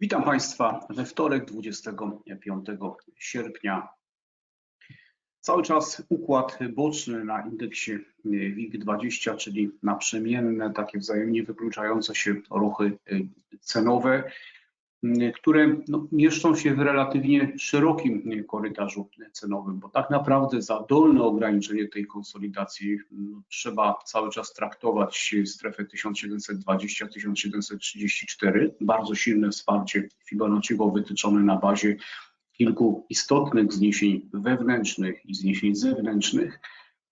Witam Państwa we wtorek 25 sierpnia. Cały czas układ boczny na indeksie WIG20, czyli naprzemienne, takie wzajemnie wykluczające się ruchy cenowe, które no, mieszczą się w relatywnie szerokim korytarzu cenowym, bo tak naprawdę za dolne ograniczenie tej konsolidacji no, trzeba cały czas traktować strefę 1720-1734, bardzo silne wsparcie Fibonacciego wytyczone na bazie kilku istotnych zniesień wewnętrznych i zniesień zewnętrznych,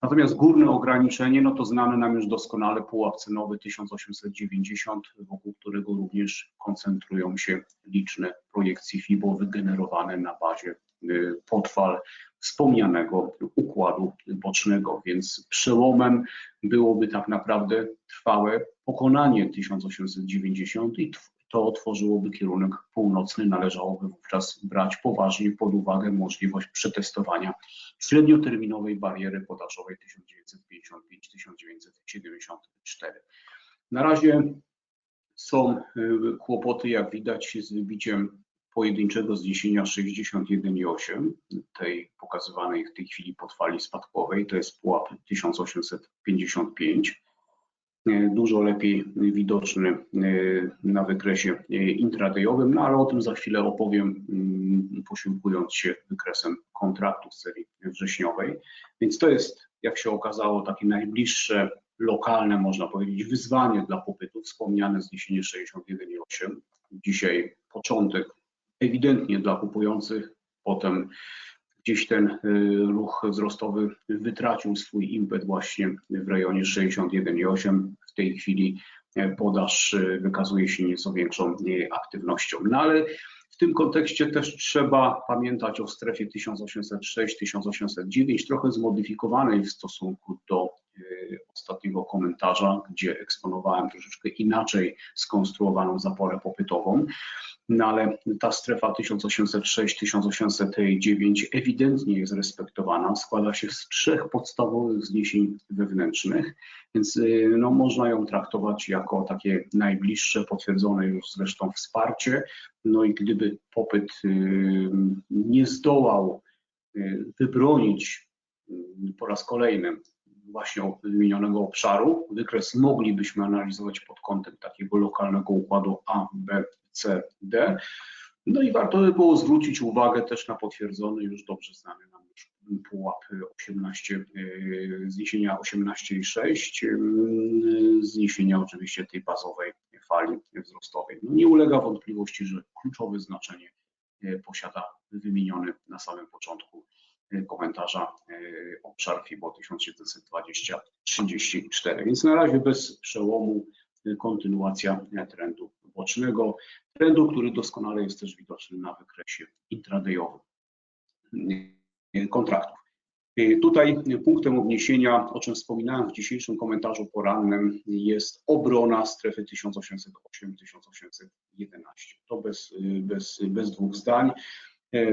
Natomiast górne ograniczenie, no to znany nam już doskonale pułap cenowy 1890, wokół którego również koncentrują się liczne projekcje FIBO wygenerowane na bazie y, potwal wspomnianego układu bocznego, więc przełomem byłoby tak naprawdę trwałe pokonanie 1890 i to otworzyłoby kierunek północny. Należałoby wówczas brać poważnie pod uwagę możliwość przetestowania średnioterminowej bariery podażowej 1955-1974. Na razie są y, kłopoty, jak widać, z wybiciem pojedynczego zniesienia 61,8, tej pokazywanej w tej chwili podfali spadkowej, to jest pułap 1855 dużo lepiej widoczny e, na wykresie e, intradayowym, no ale o tym za chwilę opowiem, mm, posiłkując się wykresem kontraktów serii wrześniowej. Więc to jest, jak się okazało, takie najbliższe lokalne, można powiedzieć, wyzwanie dla popytu, wspomniane zniesienie 61,8. Dzisiaj początek ewidentnie dla kupujących, potem gdzieś ten y, ruch wzrostowy wytracił swój impet właśnie w rejonie 61,8. W tej chwili e, podaż y, wykazuje się nieco większą aktywnością. No ale w tym kontekście też trzeba pamiętać o strefie 1806-1809, trochę zmodyfikowanej w stosunku do ostatniego komentarza, gdzie eksponowałem troszeczkę inaczej skonstruowaną zaporę popytową no ale ta strefa 1806-1809 ewidentnie jest respektowana, składa się z trzech podstawowych zniesień wewnętrznych, więc y, no, można ją traktować jako takie najbliższe, potwierdzone już zresztą wsparcie. No i gdyby popyt y, nie zdołał y, wybronić po raz kolejny właśnie wymienionego obszaru, wykres moglibyśmy analizować pod kątem takiego lokalnego układu A, B, C, D. No i warto by było zwrócić uwagę też na potwierdzony już dobrze znany nam już pułap 18, zniesienia 18,6, zniesienia oczywiście tej bazowej fali wzrostowej. No nie ulega wątpliwości, że kluczowe znaczenie e, posiada wymieniony na samym początku komentarza e, obszar FIBO 1720-34. Więc na razie bez przełomu kontynuacja trendu bocznego, trendu, który doskonale jest też widoczny na wykresie intradayowym kontraktów. Tutaj punktem odniesienia, o czym wspominałem w dzisiejszym komentarzu porannym, jest obrona strefy 1808-1811. To bez, bez, bez dwóch zdań.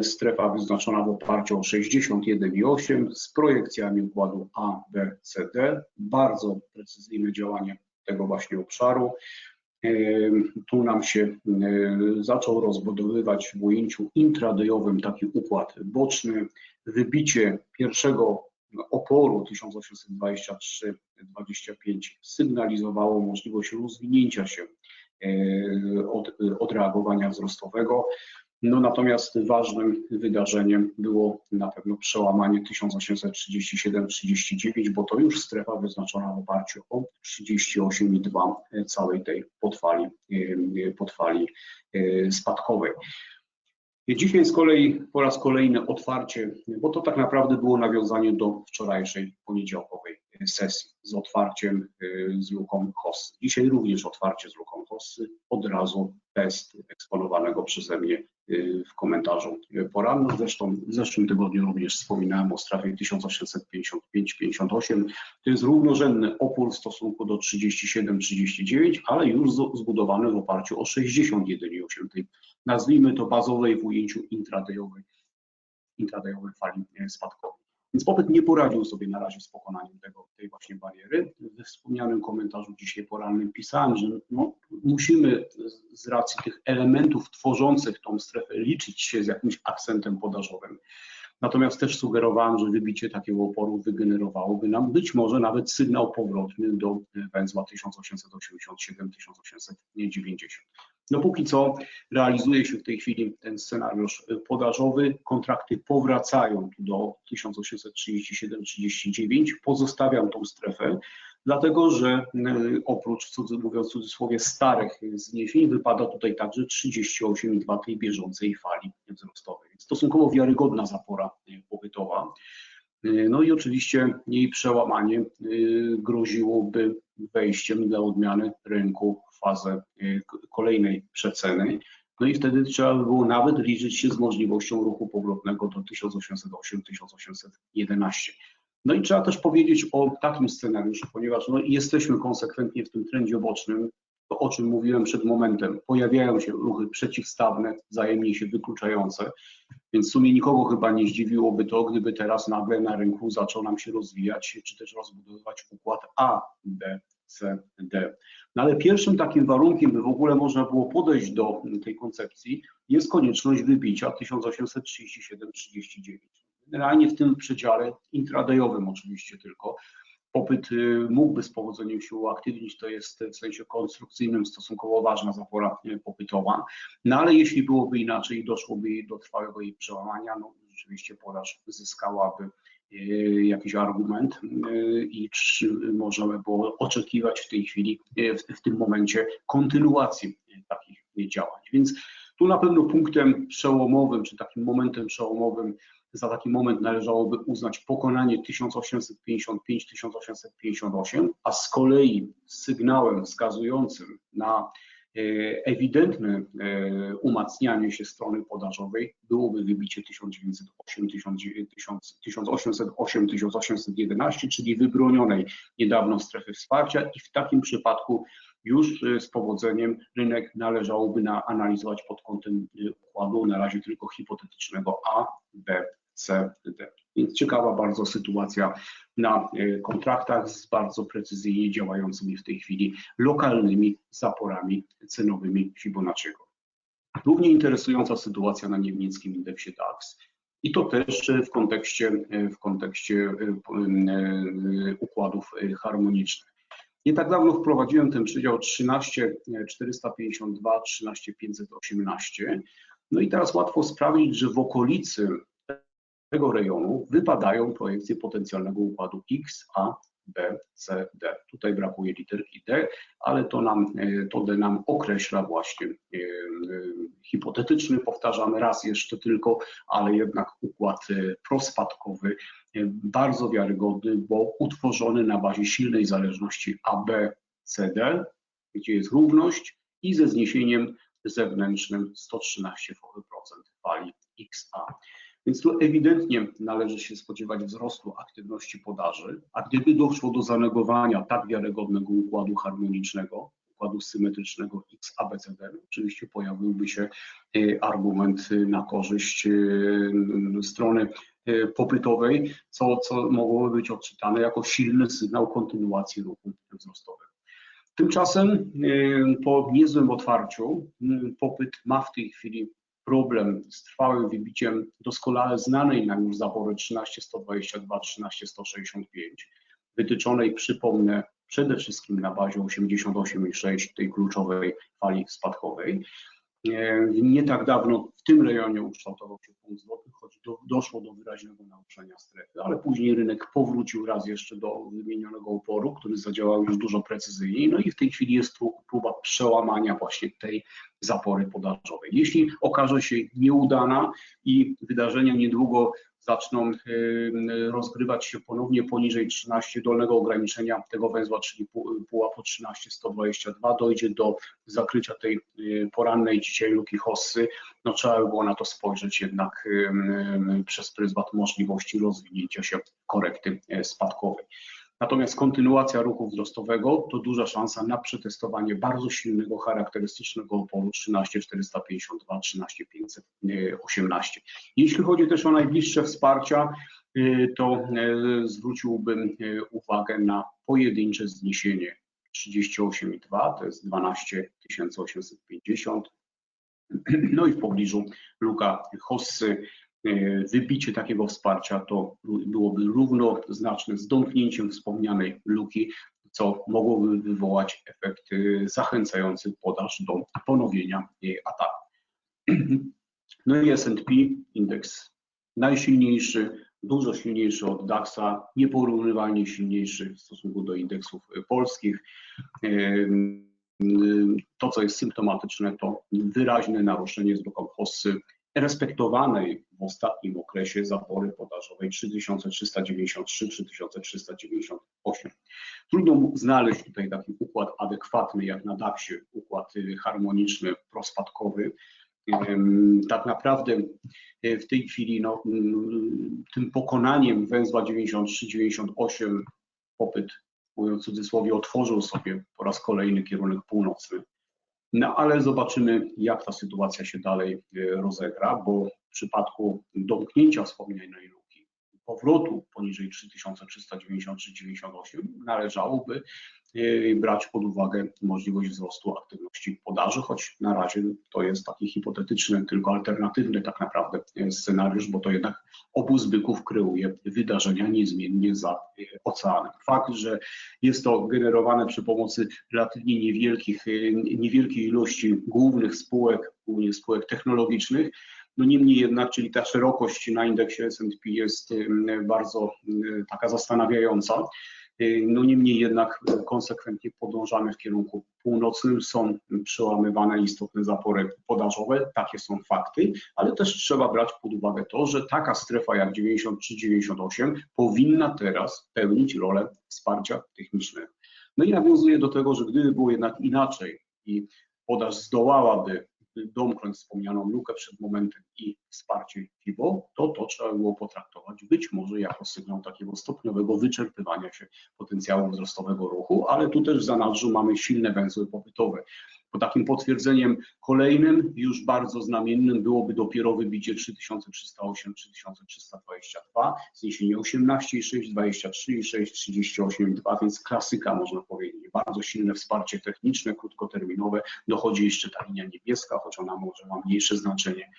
Strefa wyznaczona w oparciu o 61,8 z projekcjami układu A, B, C, D. Bardzo precyzyjne działanie tego właśnie obszaru. Tu nam się zaczął rozbudowywać w ujęciu intradayowym taki układ boczny. Wybicie pierwszego oporu 1823-25 sygnalizowało możliwość rozwinięcia się od, odreagowania wzrostowego. No natomiast ważnym wydarzeniem było na pewno przełamanie 1837-39, bo to już strefa wyznaczona w oparciu o 38,2 całej tej podfali, podfali e, spadkowej. Dzisiaj z kolei po raz kolejny otwarcie, bo to tak naprawdę było nawiązanie do wczorajszej poniedziałkowej sesji z otwarciem y, z luką hossy. Dzisiaj również otwarcie z luką hossy, od razu test eksponowanego przeze mnie y, w komentarzu porannym. Zresztą w zeszłym tygodniu również wspominałem o strefie 1855-58. To jest równorzędny opór w stosunku do 37-39, ale już zbudowany w oparciu o 61,8 tej, nazwijmy to bazowej w ujęciu intradayowej, intradayowej fali spadkowej. Więc popyt nie poradził sobie na razie z pokonaniem tego, tej właśnie bariery. We wspomnianym komentarzu dzisiaj porannym pisałem, że no, musimy z racji tych elementów tworzących tą strefę liczyć się z jakimś akcentem podażowym. Natomiast też sugerowałem, że wybicie takiego oporu wygenerowałoby nam być może nawet sygnał powrotny do węzła 1887-1890. No póki co realizuje się w tej chwili ten scenariusz podażowy. Kontrakty powracają do 1837-39. Pozostawiam tą strefę, dlatego że oprócz, mówiąc w cudzysłowie, starych zniesień wypada tutaj także 38,2 tej bieżącej fali wzrostowej. Stosunkowo wiarygodna zapora popytowa. No i oczywiście jej przełamanie groziłoby wejściem dla odmiany rynku w fazę kolejnej przeceny. No i wtedy trzeba by było nawet liczyć się z możliwością ruchu powrotnego do 1808-1811. No i trzeba też powiedzieć o takim scenariuszu, ponieważ no, jesteśmy konsekwentnie w tym trendzie bocznym, to o czym mówiłem przed momentem. Pojawiają się ruchy przeciwstawne, wzajemnie się wykluczające, więc w sumie nikogo chyba nie zdziwiłoby to, gdyby teraz nagle na rynku zaczął nam się rozwijać, czy też rozbudowywać układ A, B, C, D. No ale pierwszym takim warunkiem, by w ogóle można było podejść do tej koncepcji, jest konieczność wybicia 1837-39. Generalnie w tym przedziale intradayowym oczywiście tylko. Popyt y, mógłby z powodzeniem się uaktywnić, to jest w sensie konstrukcyjnym stosunkowo ważna zapora y, popytowa. No ale jeśli byłoby inaczej i doszłoby do trwałego jej przełamania, no rzeczywiście podaż zyskałaby y, jakiś argument i czy możemy było oczekiwać w tej chwili, w, w tym momencie kontynuacji takich działań. Więc tu na pewno punktem przełomowym, czy takim momentem przełomowym za taki moment należałoby uznać pokonanie 1855-1858, a z kolei sygnałem wskazującym na e, ewidentne e, umacnianie się strony podażowej byłoby wybicie 1808-1811, czyli wybronionej niedawno strefy wsparcia i w takim przypadku już e, z powodzeniem rynek należałoby na, analizować pod kątem układu na razie tylko hipotetycznego A, B, C, D. Więc ciekawa bardzo sytuacja na e, kontraktach z bardzo precyzyjnie działającymi w tej chwili lokalnymi zaporami cenowymi Fibonacciego. Równie interesująca sytuacja na niemieckim indeksie DAX. I to też w kontekście, w kontekście e, układów harmonicznych. Nie tak dawno wprowadziłem ten przedział 13452, 13518. No i teraz łatwo sprawdzić, że w okolicy tego rejonu wypadają projekcje potencjalnego układu X, A, B, C, D. Tutaj brakuje literki D, ale to, nam, e, to D nam określa właśnie e, e, hipotetyczny, powtarzamy raz jeszcze tylko, ale jednak układ prospadkowy, bardzo wiarygodny, bo utworzony na bazie silnej zależności AB, CD, gdzie jest równość i ze zniesieniem zewnętrznym 113% fali XA. Więc tu ewidentnie należy się spodziewać wzrostu aktywności podaży, a gdyby doszło do zanegowania tak wiarygodnego układu harmonicznego, układu symetrycznego XABCD, oczywiście pojawiłby się e, argument na korzyść e, strony e, popytowej, co, co mogłoby być odczytane jako silny sygnał kontynuacji ruchu wzrostowego. Tymczasem po niezłym otwarciu popyt ma w tej chwili problem z trwałym wybiciem doskonale znanej nam już zapory 13122, 13165, wytyczonej, przypomnę, przede wszystkim na bazie 88,6 tej kluczowej fali spadkowej. E, nie tak dawno w tym rejonie ukształtował się punkt zwrotny, choć do, doszło do wyraźnego naruszenia strefy, ale później rynek powrócił raz jeszcze do wymienionego oporu, który zadziałał już dużo precyzyjniej, no i w tej chwili jest tu próba przełamania właśnie tej zapory podażowej. Jeśli okaże się nieudana i wydarzenia niedługo zaczną rozgrywać się ponownie poniżej 13 dolnego ograniczenia tego węzła, czyli pułapu 13-122, dojdzie do zakrycia tej y, porannej dzisiaj luki hossy, no trzeba by było na to spojrzeć jednak przez pryzmat możliwości rozwinięcia się korekty spadkowej. Natomiast kontynuacja ruchu wzrostowego to duża szansa na przetestowanie bardzo silnego, charakterystycznego oporu 13452, 13518. Jeśli chodzi też o najbliższe wsparcia, y, to y, zwróciłbym y, uwagę na pojedyncze zniesienie 38,2 to jest 12 850. No i w pobliżu luka Hossy. E, Wybicie takiego wsparcia to byłoby równoznaczne z domknięciem wspomnianej luki, co mogłoby wywołać efekt zachęcający podaż do ponowienia ataku. No i S&P, indeks najsilniejszy, dużo silniejszy od DAX-a, nieporównywalnie silniejszy w stosunku do indeksów polskich. To, co jest symptomatyczne, to wyraźne naruszenie z bloką Hossy, respektowanej w ostatnim okresie zapory podażowej 3393-3398. Trudno znaleźć tutaj taki układ adekwatny jak na DAX-ie, układ harmoniczny, prospadkowy. Tak naprawdę w tej chwili no, tym pokonaniem węzła 93-98 popyt, mówiąc w cudzysłowie, otworzył sobie po raz kolejny kierunek północny. No ale zobaczymy, jak ta sytuacja się dalej rozegra, bo w przypadku domknięcia wspomnianej powrotu poniżej 3393-98 należałoby brać pod uwagę możliwość wzrostu aktywności podaży, choć na razie to jest taki hipotetyczny, tylko alternatywny tak naprawdę scenariusz, bo to jednak obóz byków kreuje wydarzenia niezmiennie za oceanem. Fakt, że jest to generowane przy pomocy relatywnie niewielkich, niewielkiej ilości głównych spółek, głównie spółek technologicznych, no niemniej jednak, czyli ta szerokość na indeksie S&P jest bardzo taka zastanawiająca. No niemniej jednak konsekwentnie podążamy w kierunku północnym, są przełamywane istotne zapory podażowe, takie są fakty, ale też trzeba brać pod uwagę to, że taka strefa jak 93-98 powinna teraz pełnić rolę wsparcia technicznego. No i nawiązuje do tego, że gdyby było jednak inaczej i podaż zdołałaby domknąć wspomnianą lukę przed momentem i wsparcie FIBO, to to trzeba było potraktować być może jako sygnał takiego stopniowego wyczerpywania się potencjału wzrostowego ruchu, ale tu też w zanadrzu mamy silne węzły popytowe. Bo takim potwierdzeniem kolejnym, już bardzo znamiennym, byłoby dopiero wybicie 3308-3322, zniesienie 18,6, 23,6, 38,2, więc klasyka można powiedzieć. Bardzo silne wsparcie techniczne, krótkoterminowe. Dochodzi jeszcze ta linia niebieska, choć ona może ma mniejsze znaczenie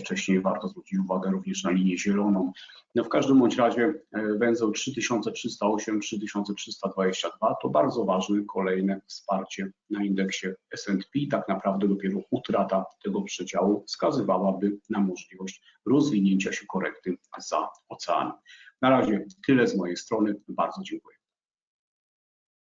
wcześniej warto zwrócić uwagę również na linię zieloną. No w każdym bądź razie e, węzeł 3308-3322 to bardzo ważne kolejne wsparcie na indeksie S&P. Tak naprawdę dopiero utrata tego przedziału wskazywałaby na możliwość rozwinięcia się korekty za oceanem. Na razie tyle z mojej strony. Bardzo dziękuję.